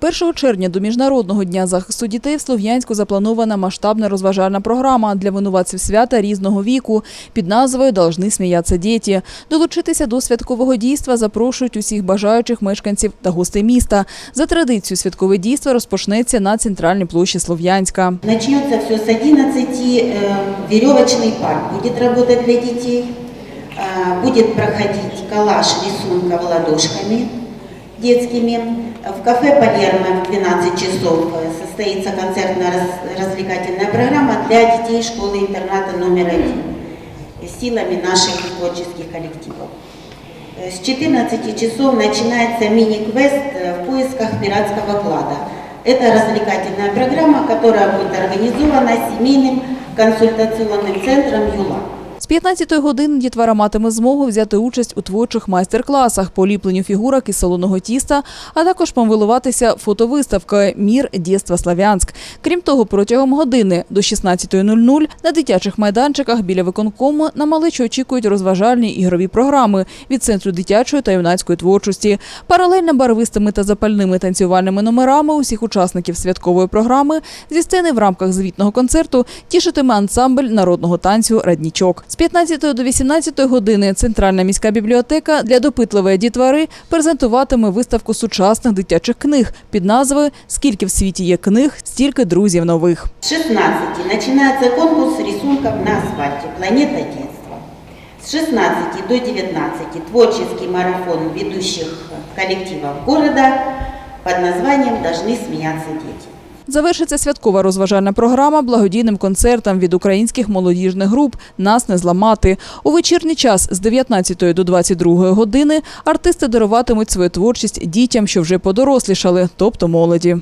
1 червня до Міжнародного дня захисту дітей в Слов'янську запланована масштабна розважальна програма для винуватців свята різного віку під назвою «Должны сміятися діти». Долучитися до святкового дійства запрошують усіх бажаючих мешканців та гостей міста. За традицією святкове дійство розпочнеться на центральній площі Слов'янська. Начнется все с 11. э, Веревочный парк будет работать для детей. Э, Будет проходить коллаж рисунков ладошками Детскими. В кафе Палермо в 12 часов э, состоится концертно-развлекательная программа для детей школы-интерната номер один силами наших творческих коллективов. Э, С 14 часов начинается мини-квест э, в поисках пиратского клада. Это развлекательная программа, которая будет организована семейным консультационным центром ЮЛА. З 15 години дітвора матиме змогу взяти участь у творчих майстер-класах по ліпленню фігурок із солоного тіста, а також помилуватися фотовиставкою «Мір дєства Славянськ». Крім того, протягом години до 16.00 на дитячих майданчиках біля виконкому на малечі очікують розважальні ігрові програми від Центру дитячої та юнацької творчості. Паралельно барвистими та запальними танцювальними номерами усіх учасників святкової програми зі сцени в рамках звітного концерту тішитиме ансамбль народного танцю «Раднічок». З 15 до 18 години Центральна міська бібліотека для допитливої дітвори презентуватиме виставку сучасних дитячих книг під назвою «Скільки в світі є книг, стільки друзів нових». С 16 начинается конкурс рисунков на асфальте «Планета детства». С 16 до 19 творческий марафон ведущих коллективов города под названием «Должны смеяться дети». Завершиться святкова розважальна програма благодійним концертом від українських молодіжних груп Нас не зламати. У вечірній час з 19 до 22 години артисти даруватимуть свою творчість дітям, що вже подорослішали, тобто молоді.